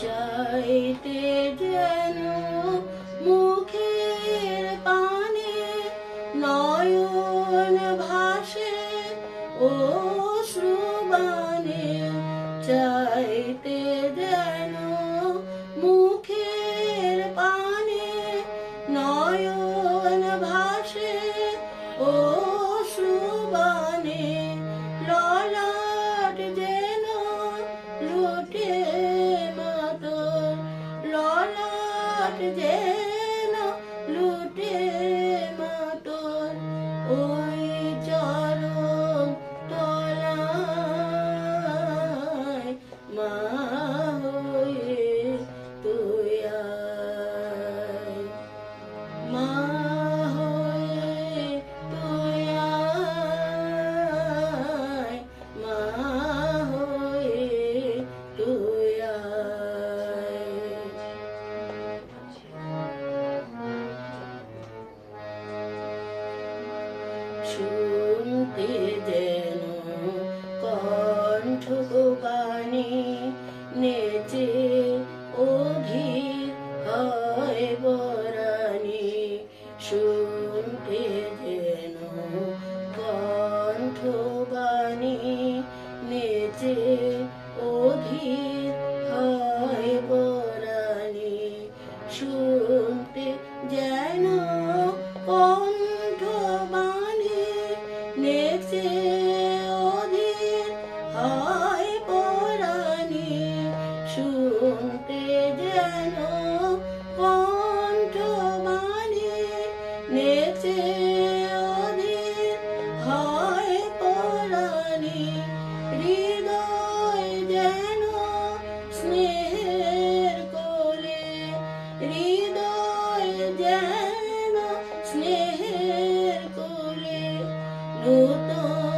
চাইতে যেন ঘাট যেন লুটে শুনতে যেন কণ্ঠ গানে নেচে অধীর হয় যেন নেচে হয় হৃদয় যেন স্নেহের হৃদয় যেন স্নেহ No, no.